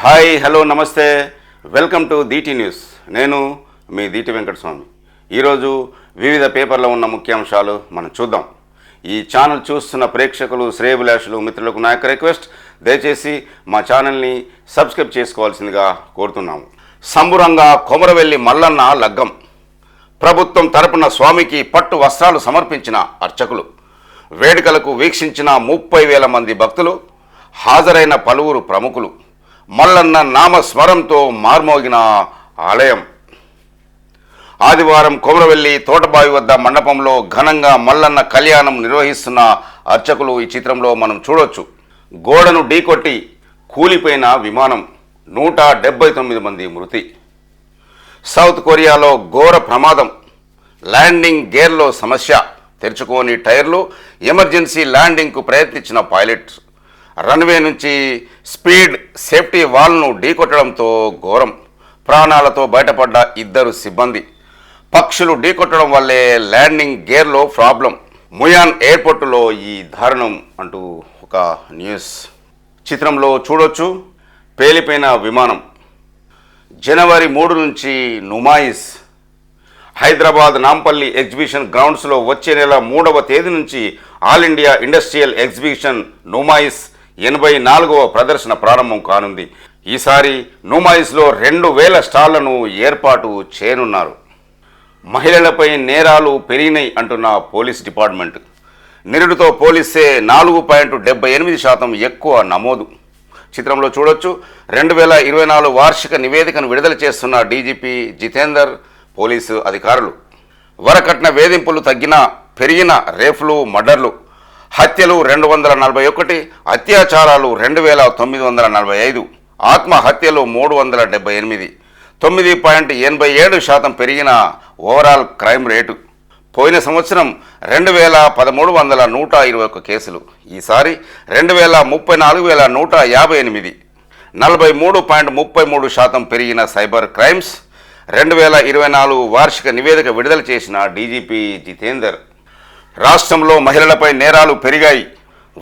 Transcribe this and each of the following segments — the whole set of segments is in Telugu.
Hi hello namaste. Welcome to DT news నేను మీ దీటి వెంకటస్వామి ఈరోజు వివిధ పేపర్లో ఉన్న ముఖ్యాంశాలు మనం చూద్దాం. ఈ ఛానల్ చూస్తున్న ప్రేక్షకులు శ్రేయభిలాషులు మిత్రులకు నా యొక్క రిక్వెస్ట్. దయచేసి మా ఛానల్ని సబ్స్క్రైబ్ చేసుకోవాల్సిందిగా కోరుతున్నాము. సంబురంగా కొమరవెల్లి మల్లన్న లగ్గం. ప్రభుత్వం తరపున స్వామికి పట్టు వస్త్రాలు సమర్పించిన అర్చకులు. వేడుకలకు వీక్షించిన ముప్పై వేల మంది భక్తులు. హాజరైన పలువురు ప్రముఖులు. మల్లన్న నామస్మరంతో మార్మోగిన ఆలయం. ఆదివారం కొమరవెల్లి తోటబావి వద్ద మండపంలో ఘనంగా మల్లన్న కళ్యాణం నిర్వహిస్తున్న అర్చకులు ఈ చిత్రంలో మనం చూడొచ్చు. గోడను ఢీకొట్టి కూలిపోయిన విమానం నూట డెబ్బై తొమ్మిది మంది మృతి. సౌత్ కొరియాలో ఘోర ప్రమాదం. ల్యాండింగ్ గేర్లో సమస్య. తెరుచుకోని టైర్లు ఎమర్జెన్సీ ల్యాండింగ్కు ప్రయత్నించిన పైలట్. రన్వే నుంచి స్పీడ్ సేఫ్టీ వాల్ను ఢీకొట్టడంతో ఘోరం. ప్రాణాలతో బయటపడ్డ ఇద్దరు సిబ్బంది. పక్షులు ఢీకొట్టడం వల్లే ల్యాండింగ్ గేర్లో ప్రాబ్లం. ముయాన్ ఎయిర్పోర్టులో ఈ దారుణం అంటూ ఒక న్యూస్. చిత్రంలో చూడొచ్చు. పేలిపోయిన విమానం. జనవరి మూడు నుంచి నుమాయిస్. హైదరాబాద్ నాంపల్లి ఎగ్జిబిషన్ గ్రౌండ్స్లో వచ్చే నెల మూడవ తేదీ నుంచి all India industrial exhibition Numaish ఎనభై నాలుగవ ప్రదర్శన ప్రారంభం కానుంది. ఈసారి నుమాయిస్లో రెండు వేల స్టాళ్ళను ఏర్పాటు చేయనున్నారు. మహిళలపై నేరాలు పెరిగినాయి అంటున్న పోలీస్ డిపార్ట్మెంట్. నిరుడితో పోలిస్తే నాలుగు పాయింట్ డెబ్బై ఎనిమిది శాతం ఎక్కువ నమోదు. చిత్రంలో చూడొచ్చు రెండు వేల ఇరవై నాలుగు వార్షిక నివేదికను విడుదల చేస్తున్న డీజీపీ జితేందర్ పోలీసు అధికారులు. వరకట్న వేధింపులు తగ్గిన పెరిగిన రేఫ్లు మర్డర్లు. హత్యలు రెండు వందల నలభై ఒకటి అత్యాచారాలు రెండు వేల తొమ్మిది వందల నలభై ఐదు ఆత్మహత్యలు మూడు వందల డెబ్బై ఎనిమిది తొమ్మిది పాయింట్ ఎనభై ఏడు శాతం పెరిగిన ఓవరాల్ క్రైమ్ రేటు. పోయిన సంవత్సరం రెండు వేల పదమూడు వందల నూట ఇరవై ఒక్క కేసులు ఈసారి రెండు వేల ముప్పై నాలుగు వేల నూట యాభై ఎనిమిది నలభై మూడు పాయింట్ ముప్పై మూడు శాతం పెరిగిన సైబర్ క్రైమ్స్ రెండు వేల ఇరవై నాలుగు వార్షిక నివేదిక విడుదల చేసిన డీజీపీ జితేందర్. రాష్ట్రంలో మహిళలపై నేరాలు పెరిగాయి.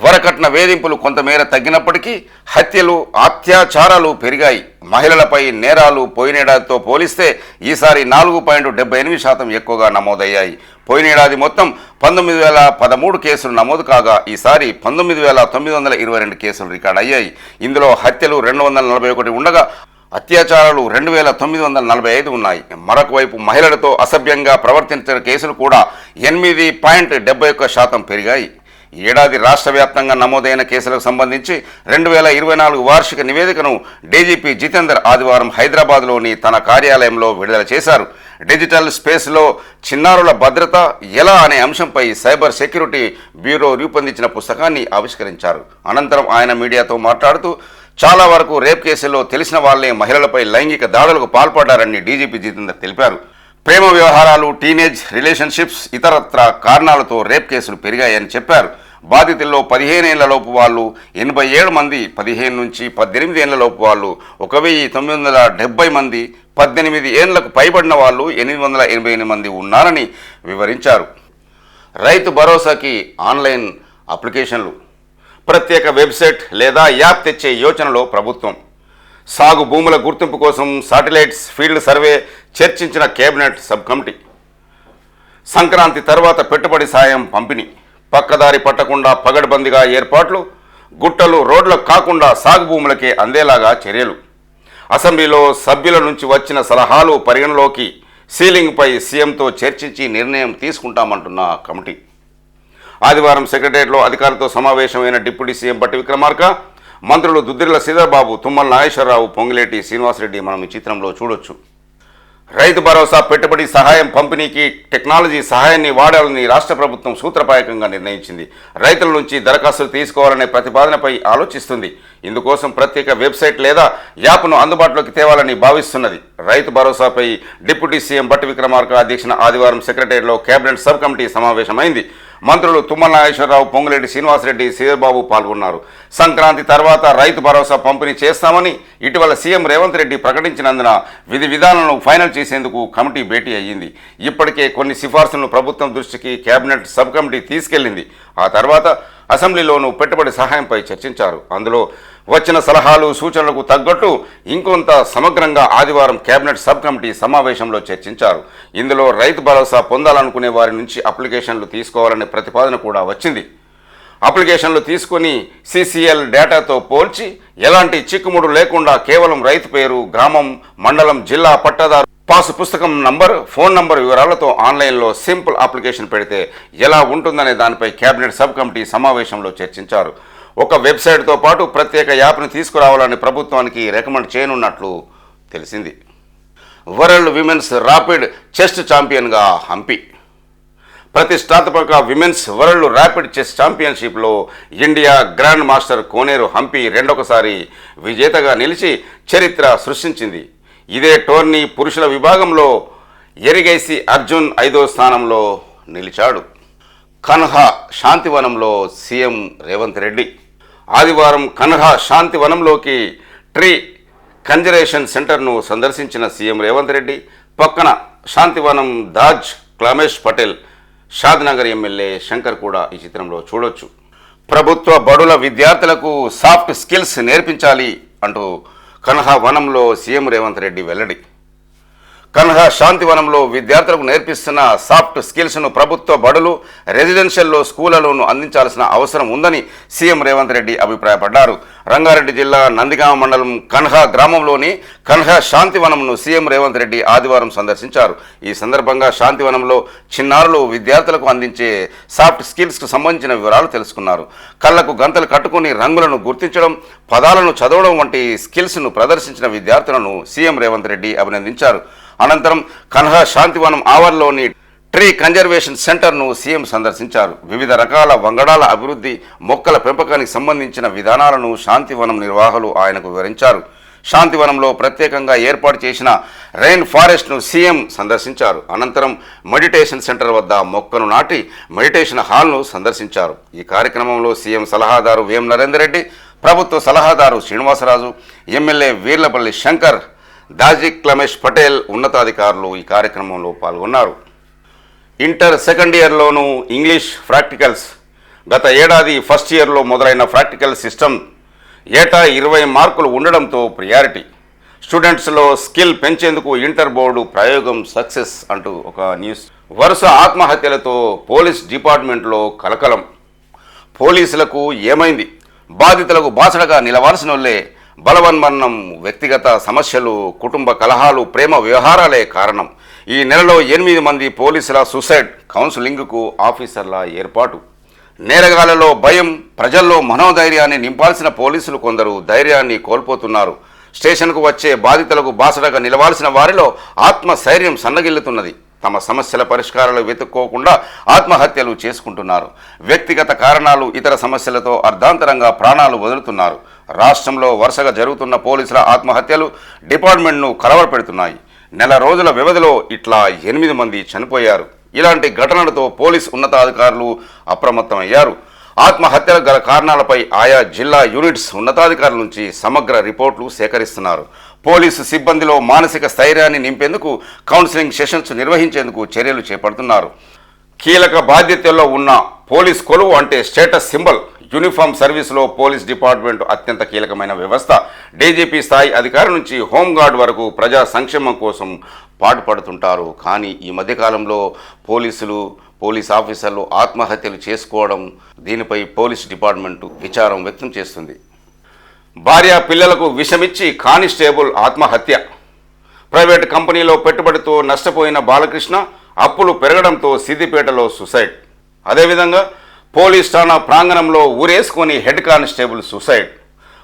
వరకట్న వేధింపులు కొంతమేర తగ్గినప్పటికీ హత్యలు అత్యాచారాలు పెరిగాయి. మహిళలపై నేరాలు పోయినేడాదితో పోలిస్తే ఈసారి నాలుగు పాయింట్ డెబ్బై ఎనిమిది శాతం ఎక్కువగా నమోదయ్యాయి. పోయినేడాది మొత్తం పంతొమ్మిది వేల పదమూడు కేసులు నమోదు కాగా ఈసారి పంతొమ్మిది వేల తొమ్మిది వందల ఇరవై రెండు కేసులు రికార్డ్ అయ్యాయి. ఇందులో హత్యలు రెండు వందల నలభై ఒకటి ఉండగా అత్యాచారాలు రెండు వేల తొమ్మిది వందల నలభై ఐదు ఉన్నాయి. మరొక వైపు మహిళలతో అసభ్యంగా ప్రవర్తించిన కేసులు కూడా ఎనిమిది పాయింట్ డెబ్బై ఒక్క శాతం పెరిగాయి. ఏడాది రాష్ట్ర వ్యాప్తంగా నమోదైన కేసులకు సంబంధించి రెండు వేల ఇరవై నాలుగు వార్షిక నివేదికను డీజీపీ జితేందర్ ఆదివారం హైదరాబాద్లోని తన కార్యాలయంలో విడుదల చేశారు. డిజిటల్ స్పేస్లో చిన్నారుల భద్రత ఎలా అనే అంశంపై సైబర్ సెక్యూరిటీ బ్యూరో రూపొందించిన పుస్తకాన్ని ఆవిష్కరించారు. అనంతరం ఆయన మీడియాతో మాట్లాడుతూ చాలా వరకు రేప్ కేసుల్లో తెలిసిన వాళ్ళే మహిళలపై లైంగిక దాడులకు పాల్పడ్డారని డీజీపీ జితేందర్ తెలిపారు. ప్రేమ వ్యవహారాలు టీనేజ్ రిలేషన్షిప్స్ ఇతరత్ర కారణాలతో రేప్ కేసులు పెరిగాయని చెప్పారు. బాధితుల్లో పదిహేను ఏళ్ళలోపు వాళ్ళు ఎనభై ఏడు మంది పదిహేను నుంచి పద్దెనిమిది ఏళ్ళలోపు వాళ్ళు ఒక వెయ్యి తొమ్మిది వందల డెబ్బై మంది పద్దెనిమిది ఏళ్ళకు పైబడిన వాళ్ళు ఎనిమిది వందల ఎనభై ఎనిమిది మంది ఉన్నారని వివరించారు. రైతు భరోసాకి ఆన్లైన్ అప్లికేషన్లు. ప్రత్యేక వెబ్సైట్ లేదా యాప్ తెచ్చే యోచనలో ప్రభుత్వం. సాగు భూముల గుర్తింపు కోసం శాటిలైట్స్ ఫీల్డ్ సర్వే చర్చించిన కేబినెట్ సబ్ కమిటీ సంక్రాంతి తర్వాత పెట్టుబడి సాయం పంపిణీ. పక్కదారి పట్టకుండా పగడ్బందీగా ఏర్పాట్లు గుట్టలు రోడ్లకు కాకుండా సాగు భూములకే అందేలాగా చర్యలు. అసెంబ్లీలో సభ్యుల నుంచి వచ్చిన సలహాలు పరిగణలోకి సీలింగ్పై సీఎంతో చర్చించి నిర్ణయం తీసుకుంటామంటున్న కమిటీ. ఆదివారం సెక్రటరియట్లో అధికారులతో సమావేశమైన డిప్యూటీ సీఎం బట్టి విక్రమార్క మంత్రులు దుద్దిర్ల శ్రీధర్బాబు తుమ్మల నాగేశ్వరరావు పొంగిలేటి శ్రీనివాసరెడ్డి మనం ఈ చిత్రంలో చూడొచ్చు. రైతు భరోసా పెట్టుబడి సహాయం పంపిణీకి టెక్నాలజీ సహాయాన్ని వాడాలని రాష్ట్ర ప్రభుత్వం సూత్రప్రాయకంగా నిర్ణయించింది. రైతుల నుంచి దరఖాస్తులు తీసుకోవాలనే ప్రతిపాదనపై ఆలోచిస్తుంది. ఇందుకోసం ప్రత్యేక వెబ్సైట్ లేదా యాప్ను అందుబాటులోకి తేవాలని భావిస్తున్నది. రైతు భరోసాపై డిప్యూటీ సీఎం బట్టి విక్రమార్క అధ్యక్షన ఆదివారం సెక్రటరీలో కేబినెట్ సబ్ కమిటీ సమావేశమైంది. మంత్రులు తుమ్మల నాగేశ్వరరావు పొంగులేటి శ్రీనివాసరెడ్డి శ్రీధర్బాబు పాల్గొన్నారు. సంక్రాంతి తర్వాత రైతు భరోసా పంపిణీ చేస్తామని ఇటీవల సీఎం రేవంత్ రెడ్డి ప్రకటించినందున విధి విధానాలను ఫైనల్ చేసేందుకు కమిటీ భేటీ అయ్యింది. ఇప్పటికే కొన్ని సిఫార్సులను ప్రభుత్వం దృష్టికి కేబినెట్ సబ్ కమిటీ తీసుకెళ్ళింది ఆ తర్వాత అసెంబ్లీలోనూ పెట్టుబడి సహాయంపై చర్చించారు. అందులో వచ్చిన సలహాలు సూచనలకు తగ్గట్టు ఇంకొంత సమగ్రంగా ఆదివారం కేబినెట్ సబ్ కమిటీ సమావేశంలో చర్చించారు. ఇందులో రైతు భరోసా పొందాలనుకునే వారి నుంచి అప్లికేషన్లు తీసుకోవాలనే ప్రతిపాదన కూడా వచ్చింది. అప్లికేషన్లు తీసుకొని సిసిఎల్ డేటాతో పోల్చి ఎలాంటి చిక్కుముడు లేకుండా కేవలం రైతు పేరు గ్రామం మండలం జిల్లా పట్టాదారు పాసు పుస్తకం నంబర్ ఫోన్ నంబర్ వివరాలతో ఆన్లైన్లో సింపుల్ అప్లికేషన్ పెడితే ఎలా ఉంటుందనే దానిపై కేబినెట్ సబ్ కమిటీ సమావేశంలో చర్చించారు. ఒక వెబ్సైట్తో పాటు ప్రత్యేక యాప్ను తీసుకురావాలని ప్రభుత్వానికి రికమెండ్ చేయనున్నట్లు తెలిసింది. వరల్డ్ విమెన్స్ ర్యాపిడ్ చెస్ట్ ఛాంపియన్గా హంపి. ప్రతిష్టాత్మక women's world rapid chess ఛాంపియన్షిప్లో India grand master Koneru Humpy రెండొకసారి విజేతగా నిలిచి చరిత్ర సృష్టించింది. ఇదే టోర్నీ పురుషుల విభాగంలో ఎరిగైసి అర్జున్ ఐదో స్థానంలో నిలిచాడు. కన్హా శాంతివనంలో సీఎం రేవంత్ రెడ్డి. ఆదివారం కన్హా శాంతివనంలోకి ట్రీ కన్జర్వేషన్ సెంటర్ను సందర్శించిన సీఎం రేవంత్ రెడ్డి పక్కన శాంతివనం దాజ్ క్లమేష్ పటేల్ షాద్నగర్ ఎమ్మెల్యే శంకర్ కూడా ఈ చిత్రంలో చూడొచ్చు. ప్రభుత్వ బడుల విద్యార్థులకు సాఫ్ట్ స్కిల్స్ నేర్పించాలి అంటూ కన్హా వనంలో సీఎం రేవంత్ రెడ్డి వెల్లడి. కన్హా శాంతివనంలో విద్యార్థులకు నేర్పిస్తున్న సాఫ్ట్ స్కిల్స్ను ప్రభుత్వ బడులు రెసిడెన్షియల్లో స్కూళ్ళలోనూ అందించాల్సిన అవసరం ఉందని సీఎం రేవంత్ రెడ్డి అభిప్రాయపడ్డారు. రంగారెడ్డి జిల్లా నందిగామ మండలం కన్హా గ్రామంలోని కన్హా శాంతివనంను సీఎం రేవంత్ రెడ్డి ఆదివారం సందర్శించారు. ఈ సందర్భంగా శాంతివనంలో చిన్నారులు విద్యార్థులకు అందించే సాఫ్ట్ స్కిల్స్కు సంబంధించిన వివరాలు తెలుసుకున్నారు. కళ్ళకు గంతలు కట్టుకుని రంగులను గుర్తించడం పదాలను చదవడం వంటి స్కిల్స్ను ప్రదర్శించిన విద్యార్థులను సీఎం రేవంత్ రెడ్డి అభినందించారు. అనంతరం కన్హా శాంతివనం ఆవర్లోని ట్రీ కన్జర్వేషన్ సెంటర్ను సీఎం సందర్శించారు. వివిధ రకాల వంగడాల అభివృద్ధి మొక్కల పెంపకానికి సంబంధించిన విధానాలను శాంతివనం నిర్వాహకులు ఆయనకు వివరించారు. శాంతివనంలో ప్రత్యేకంగా ఏర్పాటు చేసిన రెయిన్ ఫారెస్ట్ను సీఎం సందర్శించారు. అనంతరం మెడిటేషన్ సెంటర్ వద్ద మొక్కను నాటి మెడిటేషన్ హాల్ను సందర్శించారు. ఈ కార్యక్రమంలో సీఎం సలహాదారు వేం నరేందర్ రెడ్డి ప్రభుత్వ సలహాదారు శ్రీనివాసరాజు ఎమ్మెల్యే వీర్లపల్లి శంకర్ దాజిక్ క్లమేష్ పటేల్ ఉన్నతాధికారులు ఈ కార్యక్రమంలో పాల్గొన్నారు. ఇంటర్ సెకండ్ ఇయర్లోనూ ఇంగ్లీష్ ప్రాక్టికల్స్ గత ఏడాది ఫస్ట్ ఇయర్లో మొదలైన ప్రాక్టికల్ సిస్టమ్ ఏటా ఇరవై మార్కులు ఉండడంతో ప్రియారిటీ. స్టూడెంట్స్లో స్కిల్ పెంచేందుకు ఇంటర్ బోర్డు ప్రయోగం సక్సెస్ అంటూ ఒక న్యూస్. వరుస ఆత్మహత్యలతో పోలీస్ డిపార్ట్మెంట్లో కలకలం. పోలీసులకు ఏమైంది? బాధితులకు బాసడగా నిలవాల్సిన వాళ్ళే బలవన్మరణం వ్యక్తిగత సమస్యలు కుటుంబ కలహాలు ప్రేమ వ్యవహారాలే కారణం. ఈ నెలలో ఎనిమిది మంది పోలీసుల సూసైడ్ కౌన్సిలింగ్కు ఆఫీసర్ల ఏర్పాటు. నేరగాలలో భయం ప్రజల్లో మనోధైర్యాన్ని నింపాల్సిన పోలీసులు కొందరు ధైర్యాన్ని కోల్పోతున్నారు. స్టేషన్కు వచ్చే బాధితులకు బాసడగా నిలవాల్సిన వారిలో ఆత్మస్థైర్యం సన్నగిల్లుతున్నది. తమ సమస్యల పరిష్కారాలు వెతుక్కోకుండా ఆత్మహత్యలు చేసుకుంటున్నారు. వ్యక్తిగత కారణాలు ఇతర సమస్యలతో అర్ధాంతరంగా ప్రాణాలు వదులుతున్నారు. రాష్ట్రంలో వరుసగా జరుగుతున్న పోలీసుల ఆత్మహత్యలు డిపార్ట్మెంట్ను కలవరపెడుతున్నాయి. నెల రోజుల వ్యవధిలో ఇట్లా ఎనిమిది మంది చనిపోయారు. ఇలాంటి ఘటనలతో పోలీస్ ఉన్నతాధికారులు అప్రమత్తమయ్యారు. ఆత్మహత్యల గల కారణాలపై ఆయా జిల్లా యూనిట్స్ ఉన్నతాధికారుల నుంచి సమగ్ర రిపోర్ట్లు సేకరిస్తున్నారు. పోలీసు సిబ్బందిలో మానసిక స్థైర్యాన్ని నింపేందుకు కౌన్సిలింగ్ సెషన్స్ నిర్వహించేందుకు చర్యలు చేపడుతున్నారు. కీలక బాధ్యతల్లో ఉన్న పోలీస్ కొలువు అంటే స్టేటస్ సింబల్ యూనిఫామ్ సర్వీసులో పోలీస్ డిపార్ట్మెంట్ అత్యంత కీలకమైన వ్యవస్థ. డీజీపీ స్థాయి అధికారి నుంచి హోంగార్డ్ వరకు ప్రజా సంక్షేమం కోసం పాటుపడుతుంటారు. కానీ ఈ మధ్యకాలంలో పోలీసులు పోలీస్ ఆఫీసర్లు ఆత్మహత్యలు చేసుకోవడం దీనిపై పోలీస్ డిపార్ట్మెంటు విచారం వ్యక్తం చేస్తుంది. భార్య పిల్లలకు విషమిచ్చి కానిస్టేబుల్ ఆత్మహత్య. ప్రైవేట్ కంపెనీలో పెట్టుబడితో నష్టపోయిన బాలకృష్ణ అప్పులు పెరగడంతో సిద్దిపేటలో సుసైడ్. అదేవిధంగా పోలీస్ ఠాణా ప్రాంగణంలో ఊరేసుకొని హెడ్ కానిస్టేబుల్ సుసైడ్.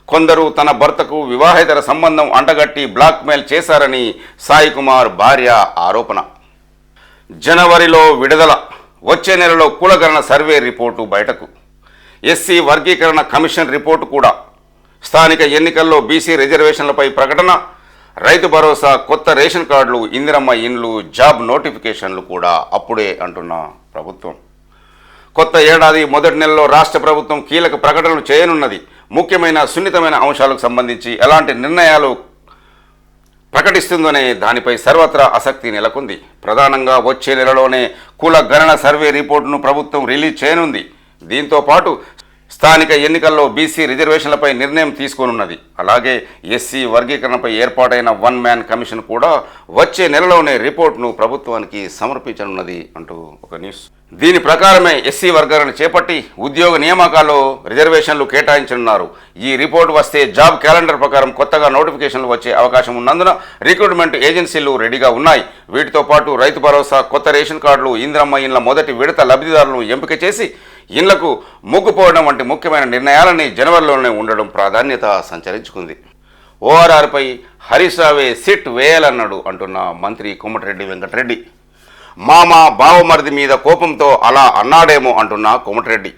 కొందరు తన భర్తకు వివాహేతర సంబంధం అంటగట్టి బ్లాక్మెయిల్ చేశారని సాయి కుమార్ భార్య ఆరోపణ. జనవరిలో విడుదల. వచ్చే నెలలో కులగణన సర్వే రిపోర్టు బయటకు. ఎస్సీ వర్గీకరణ కమిషన్ రిపోర్టు కూడా. స్థానిక ఎన్నికల్లో బీసీ రిజర్వేషన్లపై ప్రకటన. రైతు భరోసా కొత్త రేషన్ కార్డులు ఇందిరమ్మ ఇండ్లు జాబ్ నోటిఫికేషన్లు కూడా అప్పుడే అంటున్న ప్రభుత్వం. కొత్త ఏడాది మొదటి నెలలో రాష్ట్ర ప్రభుత్వం కీలక ప్రకటనలు చేయనున్నది. ముఖ్యమైన సున్నితమైన అంశాలకు సంబంధించి ఎలాంటి నిర్ణయాలు ప్రకటిస్తుందనే దానిపై సర్వత్రా ఆసక్తి నెలకొంది. ప్రధానంగా వచ్చే నెలలోనే కుల గణన సర్వే రిపోర్టును ప్రభుత్వం రిలీజ్ చేయనుంది. దీంతో పాటు స్థానిక ఎన్నికల్లో బీసీ రిజర్వేషన్లపై నిర్ణయం తీసుకోనున్నది. అలాగే ఎస్సీ వర్గీకరణపై ఏర్పాటైన వన్ మ్యాన్ కమిషన్ కూడా వచ్చే నెలలోనే రిపోర్ట్ను ప్రభుత్వానికి సమర్పించనున్నది అంటూ ఒక న్యూస్. దీని ప్రకారమే ఎస్సీ వర్గాలను చేపట్టి ఉద్యోగ నియామకాల్లో రిజర్వేషన్లు కేటాయించనున్నారు. ఈ రిపోర్ట్ వస్తే జాబ్ క్యాలెండర్ ప్రకారం కొత్తగా నోటిఫికేషన్లు వచ్చే అవకాశం ఉన్నందున రిక్రూట్మెంట్ ఏజెన్సీలు రెడీగా ఉన్నాయి. వీటితో పాటు రైతు భరోసా కొత్త రేషన్ కార్డులు ఇంద్రమ్మ ఇండ్ల మొదటి విడత లబ్ధిదారులను ఎంపిక చేసి ఇండ్లకు మొగ్గుపోవడం వంటి ముఖ్యమైన నిర్ణయాలని జనవరిలోనే ఉండడం ప్రాధాన్యత సంచరించుకుంది. ఓఆర్ఆర్పై హరీష్ రావే సిట్ వేయాలన్నాడు అంటున్న మంత్రి కోమటిరెడ్డి వెంకటరెడ్డి. మామ బావమరిది మీద కోపంతో అలా అన్నాడేమో అంటున్న Komatireddy.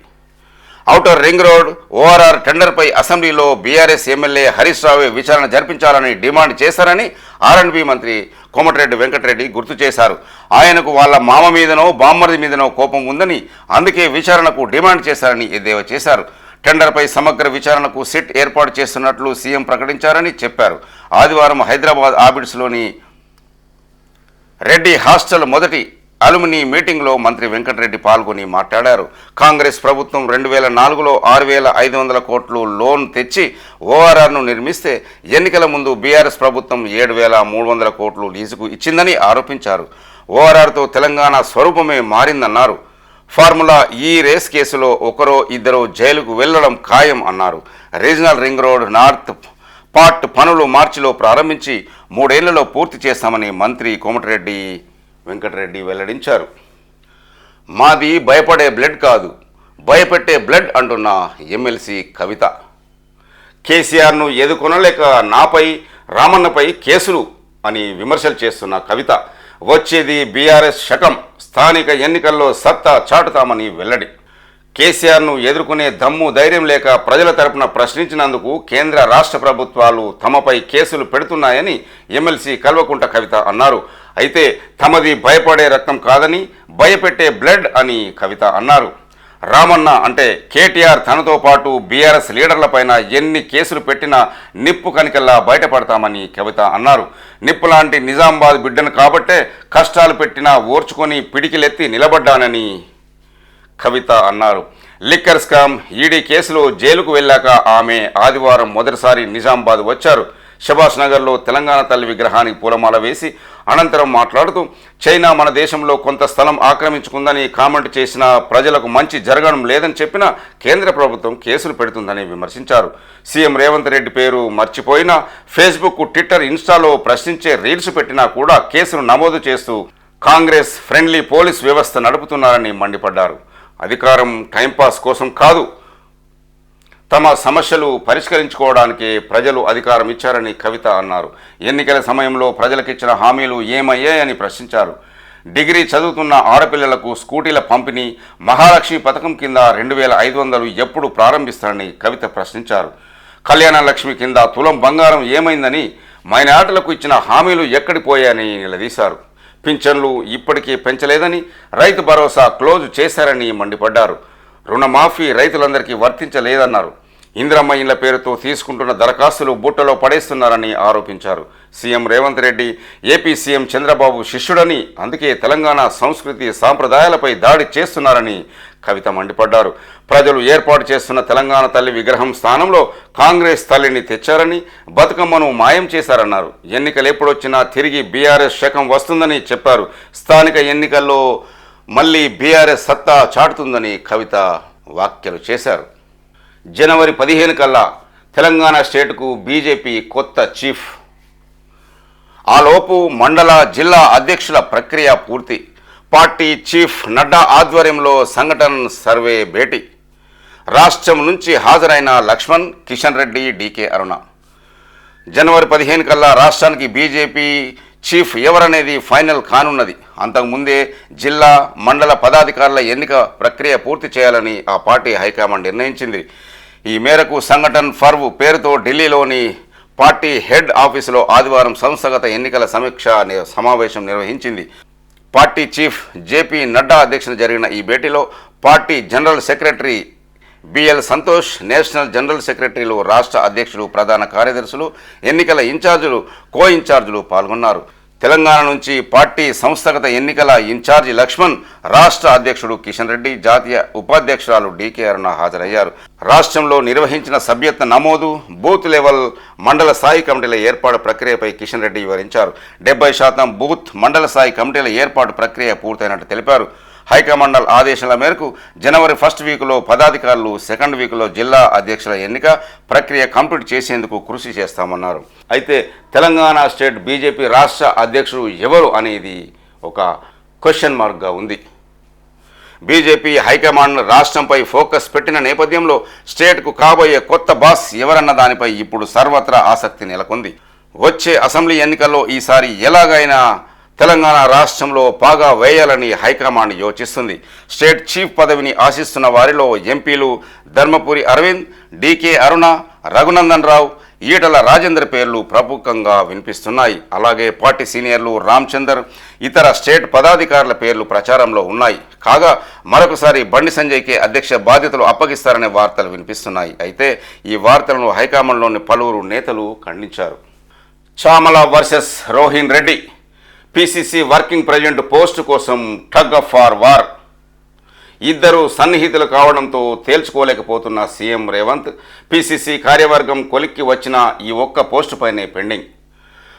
Outer ring road ORR టెండర్పై అసెంబ్లీలో బీఆర్ఎస్ ఎమ్మెల్యే హరీష్ రావు విచారణ జరిపించాలని డిమాండ్ చేశారని ఆర్ఎండ్బి మంత్రి కోమటిరెడ్డి వెంకటరెడ్డి గుర్తు చేశారు. ఆయనకు వాళ్ళ మామ మీదనో బామ్మర్ది మీదనో కోపం ఉందని అందుకే విచారణకు డిమాండ్ చేశారని ఎద్దేవా చేశారు. టెండర్పై సమగ్ర విచారణకు సిట్ ఏర్పాటు చేస్తున్నట్లు సీఎం ప్రకటించారని చెప్పారు. ఆదివారం హైదరాబాద్ ఆబిడ్స్లోని రెడ్డి హాస్టల్ మొదటి అలుమిని మీటింగ్లో మంత్రి వెంకటరెడ్డి పాల్గొని మాట్లాడారు. కాంగ్రెస్ ప్రభుత్వం రెండు వేల నాలుగులో ఆరు వేల ఐదు వందల కోట్లు లోన్ తెచ్చి ఓఆర్ఆర్ను నిర్మిస్తే ఎన్నికల ముందు బీఆర్ఎస్ ప్రభుత్వం ఏడు వేల మూడు వందల కోట్లు లీజుకు ఇచ్చిందని ఆరోపించారు. ఓఆర్ఆర్తో తెలంగాణ స్వరూపమే మారిందన్నారు. ఫార్ములా ఈ రేస్ కేసులో ఒకరో ఇద్దరు జైలుకు వెళ్ళడం ఖాయం అన్నారు. Regional ring road north part పనులు మార్చిలో ప్రారంభించి మూడేళ్ళలో పూర్తి చేస్తామని మంత్రి కోమటిరెడ్డి వెంకటరెడ్డి వెల్లడించారు. మాది భయపడే బ్లడ్ కాదు భయపెట్టే బ్లడ్ అంటున్న ఎమ్మెల్సీ కవిత. కేసీఆర్ను ఎదుకొనలేక నాపై రామన్నపై కేసులు అని విమర్శలు చేస్తున్న కవిత వచ్చేది బీఆర్ఎస్ శకం స్థానిక ఎన్నికల్లో సత్తా చాటుతామని వెల్లడి. కేసీఆర్ను ఎదుర్కొనే దమ్ము ధైర్యం లేక ప్రజల తరపున ప్రశ్నించినందుకు కేంద్ర రాష్ట్ర ప్రభుత్వాలు తమపై కేసులు పెడుతున్నాయని ఎమ్మెల్సీ కల్వకుంట కవిత అన్నారు. అయితే తమది భయపడే రక్తం కాదని భయపెట్టే బ్లడ్ అని కవిత అన్నారు. రామన్న అంటే కేటీఆర్ తనతో పాటు బీఆర్ఎస్ లీడర్లపైన ఎన్ని కేసులు పెట్టినా నిప్పు కనికల్లా బయటపడతామని కవిత అన్నారు. నిప్పు లాంటి నిజామాబాద్ బిడ్డను కాబట్టే కష్టాలు పెట్టినా ఓర్చుకొని పిడికిలెత్తి నిలబడ్డానని కవిత అన్నారు. లిక్కర్ స్కామ్ ఈడీ కేసులో జైలుకు వెళ్ళాక ఆమె ఆదివారం మొదటిసారి నిజామాబాద్ వచ్చారు. శభాష్ నగర్లో తెలంగాణ తల్లి విగ్రహానికి పూలమాల వేసి అనంతరం మాట్లాడుతూ చైనా మన దేశంలో కొంత స్థలం ఆక్రమించుకుందని కామెంట్ చేసిన ప్రజలకు మంచి జరగడం లేదని చెప్పిన కేంద్ర ప్రభుత్వం కేసులు పెడుతుందని విమర్శించారు. సీఎం రేవంత్ రెడ్డి పేరు మర్చిపోయినా ఫేస్బుక్ ట్విట్టర్ ఇన్స్టాలో ప్రశ్నించే రీల్స్ పెట్టినా కూడా కేసును నమోదు చేస్తూ కాంగ్రెస్ ఫ్రెండ్లీ పోలీస్ వ్యవస్థ నడుపుతున్నారని మండిపడ్డారు. అధికారం టైంపాస్ కోసం కాదు. తమ సమస్యలు పరిష్కరించుకోవడానికి ప్రజలు అధికారం ఇచ్చారని కవిత అన్నారు. ఎన్నికల సమయంలో ప్రజలకిచ్చిన హామీలు ఏమయ్యాయని ప్రశ్నించారు. డిగ్రీ చదువుతున్న ఆడపిల్లలకు స్కూటీల పంపిణీ మహాలక్ష్మి పథకం కింద రెండు వేల ఐదు వందలు ఎప్పుడు ప్రారంభిస్తారని కవిత ప్రశ్నించారు. కళ్యాణ లక్ష్మి కింద తులం బంగారం ఏమైందని మైనార్టీలకు ఇచ్చిన హామీలు ఎక్కడిపోయాయని నిలదీశారు. పింఛన్లు ఇప్పటికీ పెంచలేదని రైతు భరోసా క్లోజ్ చేశారని మండిపడ్డారు. రుణమాఫీ రైతులందరికీ వర్తించలేదన్నారు. ఇందిరమ్మ ఇళ్ళ పేరుతో తీసుకుంటున్న దరఖాస్తులు బుట్టలో పడేస్తున్నారని ఆరోపించారు. CM Revanth Reddy AP CM Chandrababu శిష్యుడని అందుకే తెలంగాణ సంస్కృతి సాంప్రదాయాలపై దాడి చేస్తున్నారని కవిత మండిపడ్డారు. ప్రజలు ఏర్పాటు చేస్తున్న తెలంగాణ తల్లి విగ్రహం స్థానంలో కాంగ్రెస్ తల్లిని తెచ్చారని బతుకమ్మను మాయం చేశారన్నారు. ఎన్నికలు ఎప్పుడొచ్చినా తిరిగి బీఆర్ఎస్ శకం వస్తుందని చెప్పారు. స్థానిక ఎన్నికల్లో మళ్ళీ బీఆర్ఎస్ సత్తా చాటుతుందని కవిత వ్యాఖ్యలు చేశారు. జనవరి పదిహేను కల్లా తెలంగాణ స్టేట్కు బీజేపీ కొత్త చీఫ్. ఆలోపు మండల జిల్లా అధ్యక్షుల ప్రక్రియ పూర్తి. పార్టీ చీఫ్ నడ్డా ఆధ్వర్యంలో సంఘటన సర్వే భేటీ. రాష్ట్రం నుంచి హాజరైన లక్ష్మణ్ కిషన్ రెడ్డి డీకే అరుణ. జనవరి పదిహేను కల్లా రాష్ట్రానికి బీజేపీ చీఫ్ ఎవరనేది ఫైనల్ కానున్నది. అంతకుముందే జిల్లా మండల పదాధికారుల ఎన్నిక ప్రక్రియ పూర్తి చేయాలని ఆ పార్టీ హైకమాండ్ నిర్ణయించింది. ఈ మేరకు సంఘటన్ ఫర్వ్ పేరుతో ఢిల్లీలోని పార్టీ హెడ్ ఆఫీసులో ఆదివారం సంస్థగత ఎన్నికల సమీక్ష సమావేశం నిర్వహించింది. పార్టీ చీఫ్ జేపీ నడ్డా అధ్యక్షతన జరిగిన ఈ భేటీలో party general secretary BL Santosh national general సెక్రటరీలు రాష్ట్ర అధ్యక్షులు ప్రధాన కార్యదర్శులు ఎన్నికల ఇన్ఛార్జీలు కో ఇన్ఛార్జీలు పాల్గొన్నారు. తెలంగాణ నుంచి పార్టీ సంస్థాగత ఎన్నికల ఇన్ఛార్జి లక్ష్మణ్ రాష్ట్ర అధ్యక్షుడు కిషన్ రెడ్డి జాతీయ ఉపాధ్యక్షురాలు డీకే అరుణ హాజరయ్యారు. రాష్ట్రంలో నిర్వహించిన సభ్యత్వ నమోదు బూత్ లెవెల్ మండల స్థాయి కమిటీల ఏర్పాటు ప్రక్రియపై కిషన్ రెడ్డి వివరించారు. డెబ్బై శాతం బూత్ మండల స్థాయి కమిటీల ఏర్పాటు ప్రక్రియ పూర్తయినట్టు తెలిపారు. హైకమాండల్ ఆదేశాల మేరకు జనవరి ఫస్ట్ వీక్లో పదాధికారులు సెకండ్ వీక్లో జిల్లా అధ్యక్షుల ఎన్నిక ప్రక్రియ కంప్లీట్ చేసేందుకు కృషి చేస్తామన్నారు. అయితే తెలంగాణ స్టేట్ బీజేపీ రాష్ట్ర అధ్యక్షుడు ఎవరు అనేది ఒక క్వశ్చన్ మార్క్గా ఉంది. బీజేపీ హైకమాండ్ రాష్ట్రంపై ఫోకస్ పెట్టిన నేపథ్యంలో స్టేట్కు కాబోయే కొత్త బాస్ ఎవరన్న దానిపై ఇప్పుడు సర్వత్రా ఆసక్తి నెలకొంది. వచ్చే అసెంబ్లీ ఎన్నికల్లో ఈసారి ఎలాగైనా తెలంగాణ రాష్ట్రంలో పాగా వేయాలని హైకమాండ్ యోచిస్తుంది. స్టేట్ చీఫ్ పదవిని ఆశిస్తున్న వారిలో ఎంపీలు ధర్మపురి అరవింద్ డీకే అరుణ రఘునందన్ రావు ఈటల రాజేందర్ పేర్లు ప్రముఖంగా వినిపిస్తున్నాయి. అలాగే పార్టీ సీనియర్లు రామచందర్ ఇతర స్టేట్ పదాధికారుల పేర్లు ప్రచారంలో ఉన్నాయి. కాగా మరొకసారి బండి సంజయ్కి అధ్యక్ష బాధ్యతలు అప్పగిస్తారనే వార్తలు వినిపిస్తున్నాయి. అయితే ఈ వార్తలను హైకమాండ్లోని పలువురు నేతలు ఖండించారు. Chamala versus Rohin Reddy PCC working president post కోసం టగ్ ఆఫ్ ఫార్ వార్ ఇద్దరు సన్నిహితులు కావడంతో తేల్చుకోలేకపోతున్న సీఎం రేవంత్ పిసిసి కార్యవర్గం కొలిక్కి వచ్చిన ఈ ఒక్క పోస్టుపైనే pending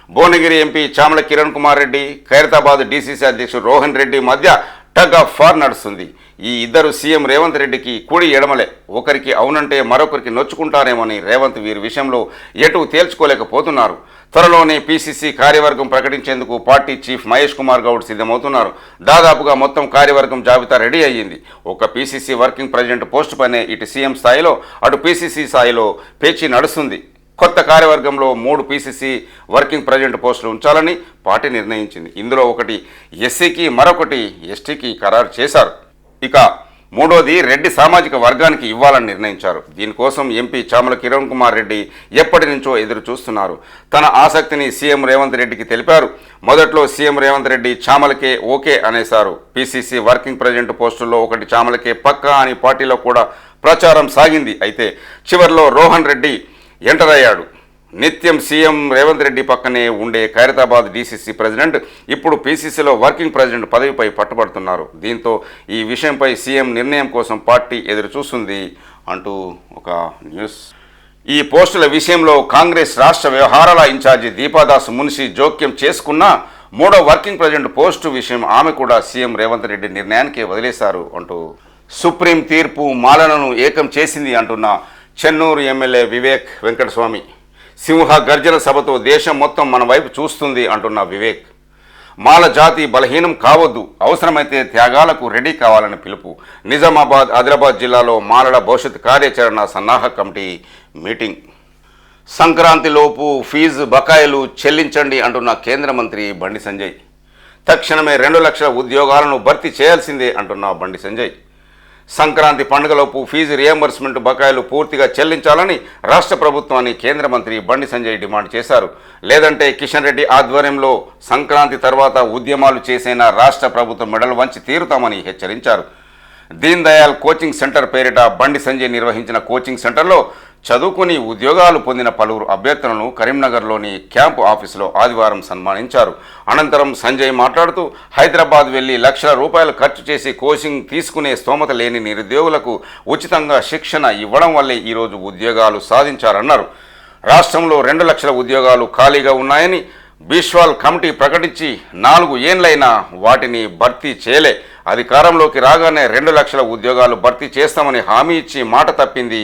Bhuvanagiri MP Chamala Kiran Kumar Reddy Khairatabad DCC అధ్యక్షుడు రోహన్ రెడ్డి మధ్య టగ్ ఆఫ్ ఫార్ నడుస్తుంది ఈ ఇద్దరు సీఎం రేవంత్ రెడ్డికి కూడి ఎడమలే ఒకరికి అవునంటే మరొకరికి నొచ్చుకుంటారేమని రేవంత్ వీరి విషయంలో ఎటు తేల్చుకోలేకపోతున్నారు త్వరలోనే పీసీసీ కార్యవర్గం ప్రకటించేందుకు పార్టీ చీఫ్ మహేష్ కుమార్ గౌడ్ సిద్ధమవుతున్నారు. దాదాపుగా మొత్తం కార్యవర్గం జాబితా రెడీ అయ్యింది. ఒక పీసీసీ వర్కింగ్ ప్రెసిడెంట్ పోస్టు పైనే ఇటు సీఎం స్థాయిలో అటు పీసీసీ స్థాయిలో పేచీ నడుస్తుంది. కొత్త కార్యవర్గంలో మూడు పీసీసీ వర్కింగ్ ప్రెసిడెంట్ పోస్టులు ఉంచాలని పార్టీ నిర్ణయించింది. ఇందులో ఒకటి ఎస్సీకి మరొకటి ఎస్టీకి ఖరారు చేశారు. ఇక మూడోది రెడ్డి సామాజిక వర్గానికి ఇవ్వాలని నిర్ణయించారు. దీనికోసం ఎంపీ చామల కిరణ్ కుమార్ రెడ్డి ఎప్పటి నుంచో ఎదురు చూస్తున్నారు. తన ఆసక్తిని సీఎం రేవంత్ రెడ్డికి తెలిపారు. మొదట్లో సీఎం రేవంత్ రెడ్డి చామలకే ఓకే అనేశారు. పీసీసీ వర్కింగ్ ప్రెసిడెంట్ పోస్టుల్లో ఒకటి చామలకే పక్కా అని పార్టీలో కూడా ప్రచారం సాగింది. అయితే చివరిలో రోహన్ రెడ్డి ఎంటర్ అయ్యాడు. నిత్యం సీఎం రేవంత్ రెడ్డి పక్కనే ఉండే ఖైరతాబాద్ డీసీసీ ప్రెసిడెంట్ ఇప్పుడు పీసీసీలో వర్కింగ్ ప్రెసిడెంట్ పదవిపై పట్టుబడుతున్నారు. దీంతో ఈ విషయంపై సీఎం నిర్ణయం కోసం పార్టీ ఎదురు చూస్తుంది అంటూ ఒక న్యూస్. ఈ పోస్టుల విషయంలో కాంగ్రెస్ రాష్ట్ర వ్యవహారాల ఇన్ఛార్జి దీపాదాస్ మున్షి జోక్యం చేసుకున్నా మూడో వర్కింగ్ ప్రెసిడెంట్ పోస్టు విషయం ఆమె కూడా సీఎం రేవంత్ రెడ్డి నిర్ణయానికి వదిలేశారు అంటూ సుప్రీం తీర్పు మాలలను ఏకం చేసింది అంటున్న చెన్నూరు ఎమ్మెల్యే వివేక్ వెంకటస్వామి. సింహ గర్జన సభతో దేశం మొత్తం మన వైపు చూస్తుంది అంటున్న వివేక్. మాల జాతి బలహీనం కావద్దు అవసరమైతే త్యాగాలకు రెడీ కావాలని పిలుపు. నిజామాబాద్ ఆదిలాబాద్ జిల్లాలో మాలల భవిష్యత్ కార్యాచరణ సన్నాహ కమిటీ మీటింగ్. సంక్రాంతిలోపు ఫీజు బకాయిలు చెల్లించండి అంటున్న కేంద్ర మంత్రి బండి సంజయ్. తక్షణమే రెండు లక్షల ఉద్యోగాలను భర్తీ చేయాల్సిందే అంటున్న బండి సంజయ్. సంక్రాంతి పండుగలోపు ఫీజు రియంబర్స్మెంట్ బకాయిలు పూర్తిగా చెల్లించాలని రాష్ట్ర ప్రభుత్వాన్ని కేంద్ర మంత్రి బండి సంజయ్ డిమాండ్ చేశారు. లేదంటే కిషన్ రెడ్డి ఆధ్వర్యంలో సంక్రాంతి తర్వాత ఉద్యమాలు చేసిన రాష్ట్ర ప్రభుత్వం మెడలు వంచి తీరుతామని హెచ్చరించారు. దీన్ దయాల్ కోచింగ్ సెంటర్ పేరిట బండి సంజయ్ నిర్వహించిన కోచింగ్ సెంటర్లో చదువుకుని ఉద్యోగాలు పొందిన పలువురు అభ్యర్థులను కరీంనగర్లోని క్యాంపు ఆఫీసులో ఆదివారం సన్మానించారు. అనంతరం సంజయ్ మాట్లాడుతూ హైదరాబాద్ వెళ్ళి లక్షల రూపాయలు ఖర్చు చేసి కోచింగ్ తీసుకునే స్తోమత లేని నిరుద్యోగులకు ఉచితంగా శిక్షణ ఇవ్వడం వల్లే ఈరోజు ఉద్యోగాలు సాధించారన్నారు. రాష్ట్రంలో రెండు లక్షల ఉద్యోగాలు ఖాళీగా ఉన్నాయని బీష్వాల్ కమిటీ ప్రకటించి నాలుగు ఏండ్లైనా వాటిని భర్తీ చేయలే. అధికారంలోకి రాగానే రెండు లక్షల ఉద్యోగాలు భర్తీ చేస్తామని హామీ ఇచ్చి మాట తప్పింది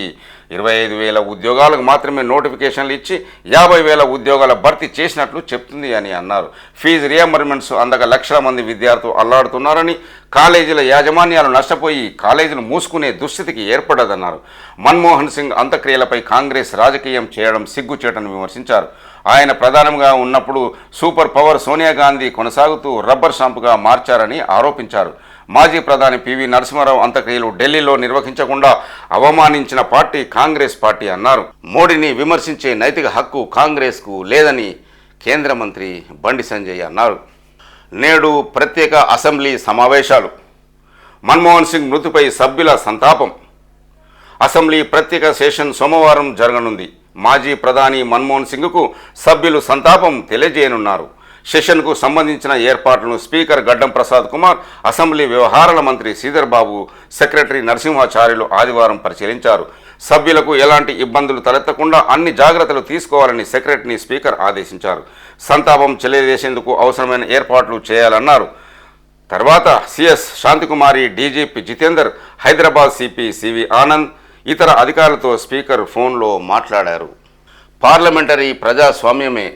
ఇరవై ఐదు వేల ఉద్యోగాలకు మాత్రమే నోటిఫికేషన్లు ఇచ్చి యాభై వేల ఉద్యోగాల భర్తీ చేసినట్లు చెప్తుంది అని అన్నారు. ఫీజు రియంబర్మెంట్స్ అందక లక్షల మంది విద్యార్థులు అల్లాడుతున్నారని కాలేజీల యాజమాన్యాలు నష్టపోయి కాలేజీలు మూసుకునే దుస్థితికి ఏర్పడదన్నారు. మన్మోహన్ సింగ్ అంత్యక్రియలపై కాంగ్రెస్ రాజకీయం చేయడం సిగ్గుచేటని విమర్శించారు. ఆయన ప్రధానంగా ఉన్నప్పుడు సూపర్ పవర్ సోనియా గాంధీ కొనసాగుతూ రబ్బర్ షాంప్గా మార్చారని ఆరోపించారు. మాజీ ప్రధాని పివి నరసింహారావు అంత్యక్రియలు ఢిల్లీలో నిర్వహించకుండా అవమానించిన పార్టీ కాంగ్రెస్ పార్టీ అన్నారు. మోడీని విమర్శించే నైతిక హక్కు కాంగ్రెస్కు లేదని కేంద్ర మంత్రి బండి సంజయ్ అన్నారు. నేడు ప్రత్యేక అసెంబ్లీ సమావేశాలు. మన్మోహన్ సింగ్ మృతిపై సభ్యుల సంతాపం. అసెంబ్లీ ప్రత్యేక సెషన్ సోమవారం జరగనుంది. మాజీ ప్రధాని మన్మోహన్ సింగ్కు సభ్యులు సంతాపం తెలియజేయనున్నారు. సెషన్కు సంబంధించిన ఏర్పాట్లను స్పీకర్ గడ్డం ప్రసాద్ కుమార్ అసెంబ్లీ వ్యవహారాల మంత్రి శ్రీధర్ బాబు సెక్రటరీ నరసింహాచార్యులు ఆదివారం పరిశీలించారు. సభ్యులకు ఎలాంటి ఇబ్బందులు తలెత్తకుండా అన్ని జాగ్రత్తలు తీసుకోవాలని సెక్రటరీని స్పీకర్ ఆదేశించారు. సంతాపం చెల్లివేసేందుకు అవసరమైన ఏర్పాట్లు చేయాలన్నారు. తర్వాత CS Shantikumari DGP Jitender Hyderabad CP CV Anand ఇతర అధికారులతో స్పీకర్ ఫోన్లో మాట్లాడారు. పార్లమెంటరీ ప్రజాస్వామ్యమే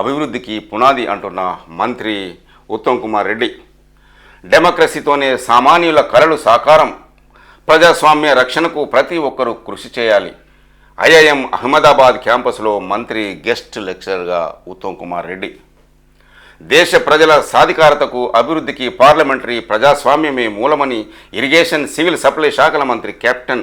అభివృద్ధికి పునాది అంటున్న మంత్రి ఉత్తమ్ కుమార్ రెడ్డి. డెమోక్రసీతోనే సామాన్యుల కలలు సాకారం. ప్రజాస్వామ్య రక్షణకు ప్రతి ఒక్కరూ కృషి చేయాలి. ఐఐఎం అహ్మదాబాద్ క్యాంపస్లో మంత్రి గెస్ట్ లెక్చరర్గా ఉత్తమ్ కుమార్ రెడ్డి. దేశ ప్రజల సాధికారతకు అభివృద్ధికి పార్లమెంటరీ ప్రజాస్వామ్యమే మూలమని ఇరిగేషన్ సివిల్ సప్లై శాఖల మంత్రి కెప్టెన్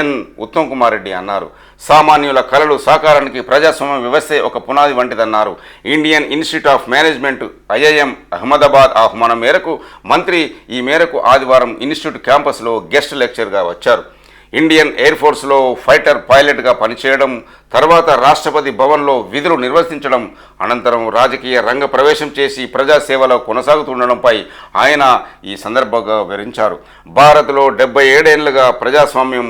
ఎన్ ఉత్తమ్ కుమార్ రెడ్డి అన్నారు. సామాన్యుల కళలు సాకారానికి ప్రజాస్వామ్య వ్యవస్థే ఒక పునాది వంటిదన్నారు. Indian institute of management IIM Ahmedabad ఆహ్వానం మేరకు మంత్రి ఈ మేరకు ఆదివారం ఇన్స్టిట్యూట్ క్యాంపస్లో గెస్ట్ లెక్చర్గా వచ్చారు. ఇండియన్ ఎయిర్ ఫోర్స్లో ఫైటర్ పైలట్గా పనిచేయడం తర్వాత రాష్ట్రపతి భవన్లో విధులు నిర్వర్తించడం అనంతరం రాజకీయ రంగ ప్రవేశం చేసి ప్రజాసేవలో కొనసాగుతుండడంపై ఆయన ఈ సందర్భంగా వివరించారు. భారత్లో డెబ్బై ఏడేళ్ళుగా ప్రజాస్వామ్యం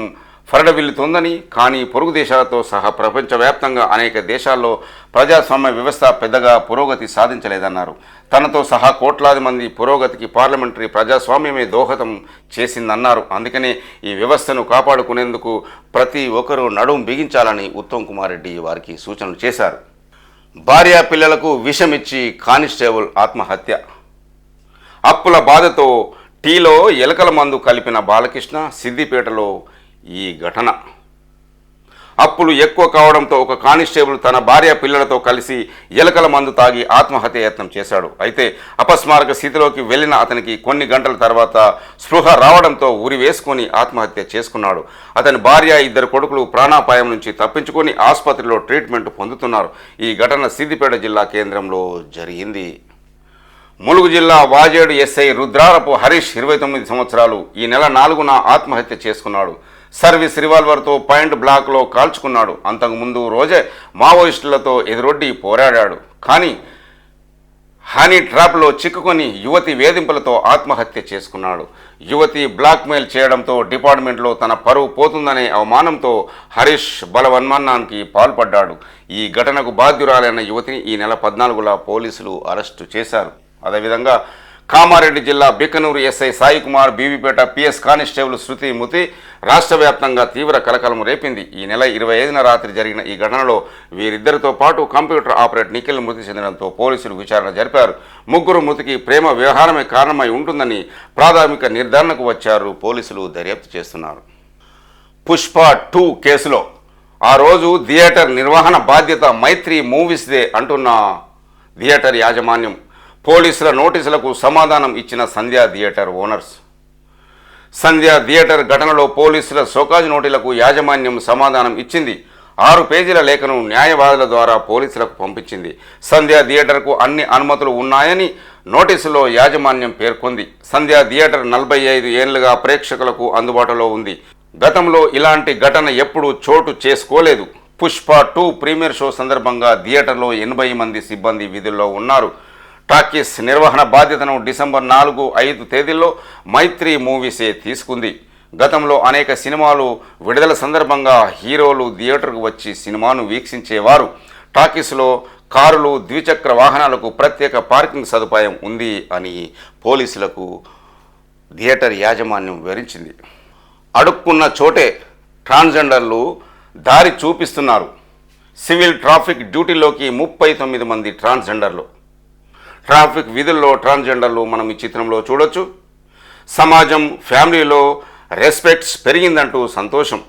ఫరడవిల్లుతోందని కానీ పొరుగు దేశాలతో సహా ప్రపంచవ్యాప్తంగా అనేక దేశాల్లో ప్రజాస్వామ్య వ్యవస్థ పెద్దగా పురోగతి సాధించలేదన్నారు. తనతో సహా కోట్లాది మంది పురోగతికి పార్లమెంటరీ ప్రజాస్వామ్యమే దోహదం చేసిందన్నారు. అందుకనే ఈ వ్యవస్థను కాపాడుకునేందుకు ప్రతి ఒక్కరూ నడుం బిగించాలని ఉత్తమ్ కుమార్ రెడ్డి వారికి సూచనలు చేశారు. భార్య పిల్లలకు విషమిచ్చి కానిస్టేబుల్ ఆత్మహత్య. అప్పుల బాధతో టీలో ఎలకల మందు కలిపిన బాలకృష్ణ సిద్దిపేటలో ఈ ఘటన. అప్పులు ఎక్కువ కావడంతో ఒక కానిస్టేబుల్ తన భార్య పిల్లలతో కలిసి ఎలకల మందు తాగి ఆత్మహత్య యత్నం చేశాడు. అయితే అపస్మారక స్థితిలోకి వెళ్ళిన అతనికి కొన్ని గంటల తర్వాత స్పృహ రావడంతో ఉరి వేసుకొని ఆత్మహత్య చేసుకున్నాడు. అతని భార్య ఇద్దరు కొడుకులు ప్రాణాపాయం నుంచి తప్పించుకొని ఆసుపత్రిలో ట్రీట్మెంట్ పొందుతున్నారు. ఈ ఘటన సిద్దిపేట జిల్లా కేంద్రంలో జరిగింది. ములుగు జిల్లా వాజేడు ఎస్ఐ రుద్రారపు హరీష్ ఇరవై తొమ్మిది సంవత్సరాలు ఈ నెల నాలుగున ఆత్మహత్య చేసుకున్నాడు. సర్వీస్ రివాల్వర్తో పాయింట్ బ్లాక్లో కాల్చుకున్నాడు. అంతకుముందు రోజే మావోయిస్టులతో ఎదురొడ్డి పోరాడాడు. కానీ హనీ ట్రాప్లో చిక్కుకొని యువతి వేధింపులతో ఆత్మహత్య చేసుకున్నాడు. యువతి బ్లాక్మెయిల్ చేయడంతో డిపార్ట్మెంట్లో తన పరువు పోతుందనే అవమానంతో హరీష్ బలవన్మన్నానికి పాల్పడ్డాడు. ఈ ఘటనకు బాధ్యురాలైన యువతిని ఈ నెల పద్నాలుగులా పోలీసులు అరెస్టు చేశారు. అదేవిధంగా కామారెడ్డి జిల్లా Biknoor SI Sai Kumar Bibipet PS constable Shruti ముతి రాష్ట్ర వ్యాప్తంగా తీవ్ర కలకలం రేపింది. ఈ నెల ఇరవై ఐదున రాత్రి జరిగిన ఈ ఘటనలో వీరిద్దరితో పాటు కంప్యూటర్ ఆపరేటర్ నిఖిల్ మృతి చెందడంతో పోలీసులు విచారణ జరిపారు. ముగ్గురు మృతికి ప్రేమ వ్యవహారమే కారణమై ఉంటుందని ప్రాథమిక నిర్ధారణకు వచ్చారు పోలీసులు దర్యాప్తు చేస్తున్నారు. పుష్ప టూ కేసులో ఆ రోజు థియేటర్ నిర్వహణ బాధ్యత మైత్రి మూవీస్దే అంటున్న థియేటర్ యాజమాన్యం. పోలీసుల నోటీసులకు సమాధానం ఇచ్చిన Sandhya theatre owners. Sandhya theatre ఘటనలో పోలీసుల సోకాజ్ నోటీలకు యాజమాన్యం సమాధానం ఇచ్చింది. ఆరు పేజీల లేఖను న్యాయవాదుల ద్వారా పోలీసులకు పంపించింది. సంధ్యా థియేటర్కు అన్ని అనుమతులు ఉన్నాయని నోటీసులో యాజమాన్యం పేర్కొంది. సంధ్యా థియేటర్ నలభై ఐదు ఏళ్ళుగా ప్రేక్షకులకు అందుబాటులో ఉంది. గతంలో ఇలాంటి ఘటన ఎప్పుడూ చోటు చేసుకోలేదు. పుష్ప టూ ప్రీమియర్ షో సందర్భంగా థియేటర్లో ఎనభై మంది సిబ్బంది విధుల్లో ఉన్నారు. టాకీస్ నిర్వహణ బాధ్యతను డిసెంబర్ నాలుగు ఐదు తేదీల్లో మైత్రి మూవీసే తీసుకుంది. గతంలో అనేక సినిమాలు విడుదల సందర్భంగా హీరోలు థియేటర్కు వచ్చి సినిమాను వీక్షించేవారు. టాకీస్లో కారులు ద్విచక్ర వాహనాలకు ప్రత్యేక పార్కింగ్ సదుపాయం ఉంది అని పోలీసులకు థియేటర్ యాజమాన్యం వివరించింది. అడుక్కున్న చోటే ట్రాన్స్జెండర్లు దారి చూపిస్తున్నారు. సివిల్ ట్రాఫిక్ డ్యూటీలోకి ముప్పై తొమ్మిది మంది ట్రాన్స్జెండర్లు. ట్రాఫిక్ విధుల్లో ట్రాన్స్జెండర్లు మనం ఈ చిత్రంలో చూడొచ్చు. సమాజం ఫ్యామిలీలో రెస్పెక్ట్స్ పెరిగిందంటూ సంతోషం.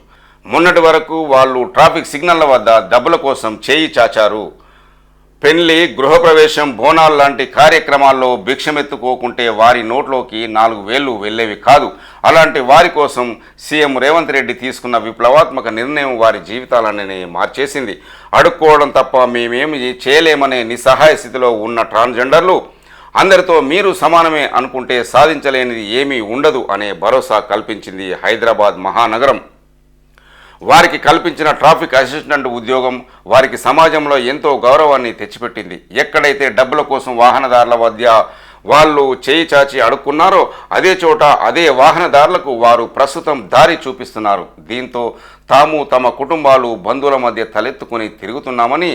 మొన్నటి వరకు వాళ్ళు ట్రాఫిక్ సిగ్నల్ల వద్ద డబ్బుల కోసం చేయి చాచారు. పెళ్ళి గృహప్రవేశం బోనాలు లాంటి కార్యక్రమాల్లో భిక్షమెత్తుకోకుంటే వారి నోట్లోకి నాలుగు వేళ్ళు వెళ్ళేవి కాదు. అలాంటి వారి కోసం సీఎం రేవంత్ రెడ్డి తీసుకున్న విప్లవాత్మక నిర్ణయం వారి జీవితాలనే మార్చేసింది. అడుక్కోవడం తప్ప మేమేమి చేయలేమనే నిస్సహాయ స్థితిలో ఉన్న ట్రాన్స్జెండర్లు అందరితో మీరు సమానమే అనుకుంటే సాధించలేనిది ఏమీ ఉండదు అనే భరోసా కల్పించింది హైదరాబాద్ మహానగరం. వారికి కల్పించిన ట్రాఫిక్ అసిస్టెంట్ ఉద్యోగం వారికి సమాజంలో ఎంతో గౌరవాన్ని తెచ్చిపెట్టింది. ఎక్కడైతే డబ్బుల కోసం వాహనదారుల మధ్య వాళ్ళు చేయి చాచి అడుక్కున్నారో అదే చోట అదే వాహనదారులకు వారు ప్రస్తుతం దారి చూపిస్తున్నారు. దీంతో తాము తమ కుటుంబాలు బంధువుల మధ్య తలెత్తుకుని తిరుగుతున్నామని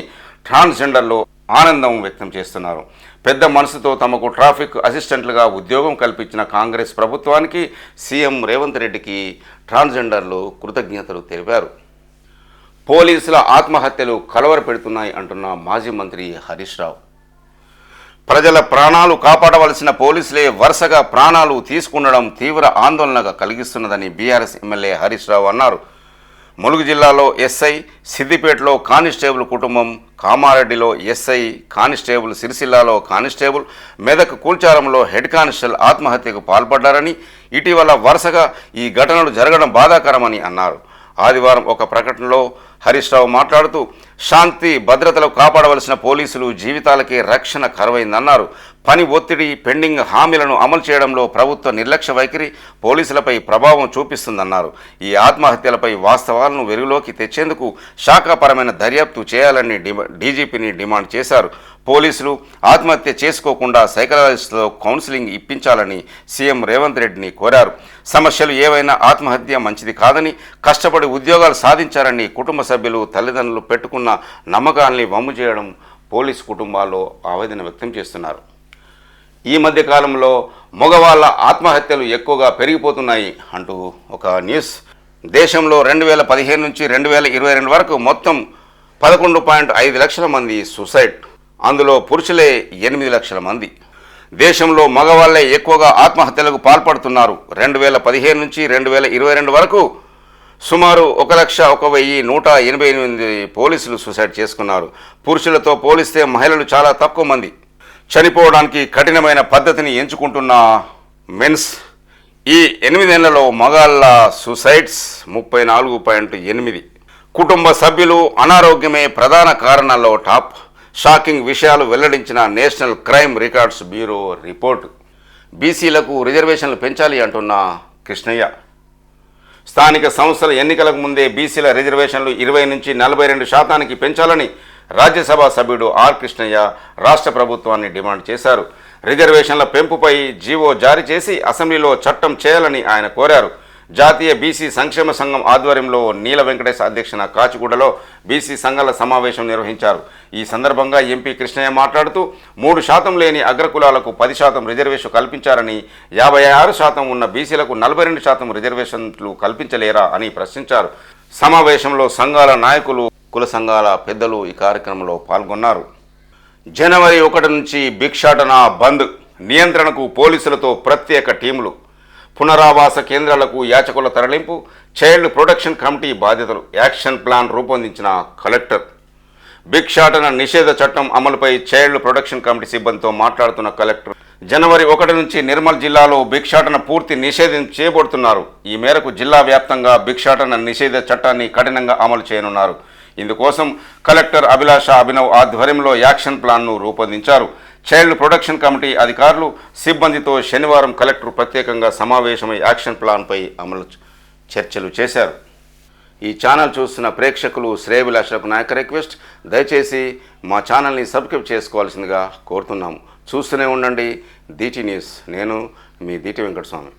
ట్రాన్స్జెండర్లో ఆనందం వ్యక్తం చేస్తున్నారు. పెద్ద మనసుతో తమకు ట్రాఫిక్ అసిస్టెంట్లుగా ఉద్యోగం కల్పించిన కాంగ్రెస్ ప్రభుత్వానికి సీఎం రేవంత్ రెడ్డికి ట్రాన్స్జెండర్లు కృతజ్ఞతలు తెలిపారు. పోలీసుల ఆత్మహత్యలు కలవర పెడుతున్నాయి అంటున్న మాజీ మంత్రి హరీష్ రావు. ప్రజల ప్రాణాలు కాపాడవలసిన పోలీసులే వరుసగా ప్రాణాలు తీసుకుండడం తీవ్ర ఆందోళనగా కలిగిస్తున్నదని బీఆర్ఎస్ ఎమ్మెల్యే హరీష్ రావు అన్నారు. ములుగు జిల్లాలో ఎస్ఐ సిద్దిపేటలో కానిస్టేబుల్ కుటుంబం కామారెడ్డిలో ఎస్ఐ కానిస్టేబుల్ సిరిసిల్లాలో కానిస్టేబుల్ మెదక్ కూల్చారంలో హెడ్ కానిస్టేబుల్ ఆత్మహత్యకు పాల్పడ్డారని ఇటీవల వరుసగా ఈ ఘటనలు జరగడం బాధాకరమని అన్నారు. ఆదివారం ఒక ప్రకటనలో హరీష్ రావు మాట్లాడుతూ శాంతి భద్రతలు కాపాడవలసిన పోలీసులు జీవితాలకే రక్షణ కరువైందన్నారు. పని ఒత్తిడి పెండింగ్ హామీలను అమలు చేయడంలో ప్రభుత్వ నిర్లక్ష్య వైఖరి పోలీసులపై ప్రభావం చూపిస్తుందన్నారు. ఈ ఆత్మహత్యలపై వాస్తవాలను వెలుగులోకి తెచ్చేందుకు శాఖాపరమైన దర్యాప్తు చేయాలని డీజీపీని డిమాండ్ చేశారు. పోలీసులు ఆత్మహత్య చేసుకోకుండా సైకలాజిస్ట్లో కౌన్సిలింగ్ ఇప్పించాలని సీఎం రేవంత్ రెడ్డిని కోరారు. సమస్యలు ఏవైనా ఆత్మహత్య మంచిది కాదని కష్టపడి ఉద్యోగాలు సాధించారని కుటుంబ సభ్యులు తల్లిదండ్రులు పెట్టుకున్న నమ్మకాల్ని వమ్ము చేయడం పోలీసు కుటుంబాల్లో ఆవేదన వ్యక్తం చేస్తున్నారు. ఈ మధ్య కాలంలో మగవాళ్ళ ఆత్మహత్యలు ఎక్కువగా పెరిగిపోతున్నాయి అంటూ ఒక న్యూస్. దేశంలో రెండు వేల పదిహేను నుంచి రెండు వేల ఇరవై రెండు వరకు మొత్తం పదకొండు పాయింట్ ఐదు లక్షల మంది సూసైడ్ అందులో పురుషులే ఎనిమిది లక్షల మంది. దేశంలో మగవాళ్ళే ఎక్కువగా ఆత్మహత్యలకు పాల్పడుతున్నారు. రెండు వేల పదిహేను నుంచి రెండు వేల ఇరవై రెండు వరకు సుమారు ఒక లక్ష ఒక వెయ్యి నూట ఎనభై ఎనిమిది పోలీసులు సూసైడ్ చేసుకున్నారు. పురుషులతో పోలిస్తే మహిళలు చాలా తక్కువ మంది. చనిపోవడానికి కఠినమైన పద్ధతిని ఎంచుకుంటున్న మెన్స్ ఈ ఎనిమిదేళ్ళలో మగాళ్ళ సూసైడ్స్ ముప్పై నాలుగు పాయింట్ ఎనిమిది. కుటుంబ సభ్యులు అనారోగ్యమే ప్రధాన కారణాల్లో టాప్. షాకింగ్ విషయాలు వెల్లడించిన national crime records bureau report. బీసీలకు రిజర్వేషన్లు పెంచాలి అంటున్న కృష్ణయ్య. స్థానిక సంస్థల ఎన్నికలకు ముందే బీసీల రిజర్వేషన్లు ఇరవై నుంచి నలభై రెండు శాతానికి పెంచాలని రాజ్యసభ సభ్యుడు ఆర్ కృష్ణయ్య రాష్ట్ర ప్రభుత్వాన్ని డిమాండ్ చేశారు. రిజర్వేషన్ల పెంపుపై జీవో జారీ చేసి అసెంబ్లీలో చట్టం చేయాలని ఆయన కోరారు. జాతీయ బీసీ సంక్షేమ సంఘం ఆధ్వర్యంలో నీల వెంకటేశ్ అధ్యక్షన కాచిగూడలో బీసీ సంఘాల సమావేశం నిర్వహించారు. ఈ సందర్భంగా ఎంపీ కృష్ణయ్య మాట్లాడుతూ మూడు శాతం లేని అగ్రకులాలకు పది శాతం రిజర్వేషన్ కల్పించారని యాభై ఆరు శాతం ఉన్న బీసీలకు నలభై రెండు శాతం రిజర్వేషన్లు కల్పించలేరా అని ప్రశ్నించారు. సమావేశంలో సంఘాల నాయకులు కుల సంఘాల పెద్దలు ఈ కార్యక్రమంలో పాల్గొన్నారు. జనవరి ఒకటి నుంచి భిక్షాటన బంద్. నియంత్రణకు పోలీసులతో ప్రత్యేక టీములు. పునరావాస కేంద్రాలకు యాచకుల తరలింపు చైల్డ్ ప్రొటెక్షన్ కమిటీ బాధ్యతలు యాక్షన్ ప్లాన్ రూపొందించిన కలెక్టర్. భిక్షాటన నిషేధ చట్టం అమలుపై చైల్డ్ ప్రొటెక్షన్ కమిటీ సిబ్బందితో మాట్లాడుతున్న కలెక్టర్. జనవరి ఒకటి నుంచి నిర్మల్ జిల్లాలో భిక్షాటన పూర్తి నిషేధం చేయబడుతున్నారు ఈ మేరకు జిల్లా వ్యాప్తంగా భిక్షాటన నిషేధ చట్టాన్ని కఠినంగా అమలు చేయనున్నారు. ఇందుకోసం కలెక్టర్ అభిలాష అభినవ్ ఆధ్వర్యంలో యాక్షన్ ప్లాన్ను రూపొందించారు. చైల్డ్ ప్రొటెక్షన్ కమిటీ అధికారులు సిబ్బందితో శనివారం కలెక్టర్ ప్రత్యేకంగా సమావేశమై యాక్షన్ ప్లాన్పై అమలు చర్చలు చేశారు. ఈ ఛానల్ చూస్తున్న ప్రేక్షకులు శ్రేయభిలాషలకు నాయక రిక్వెస్ట్ దయచేసి మా ఛానల్ని సబ్స్క్రైబ్ చేసుకోవాల్సిందిగా కోరుతున్నాము. చూస్తూనే ఉండండి. D T news. నేను మీ దీటి వెంకటస్వామి.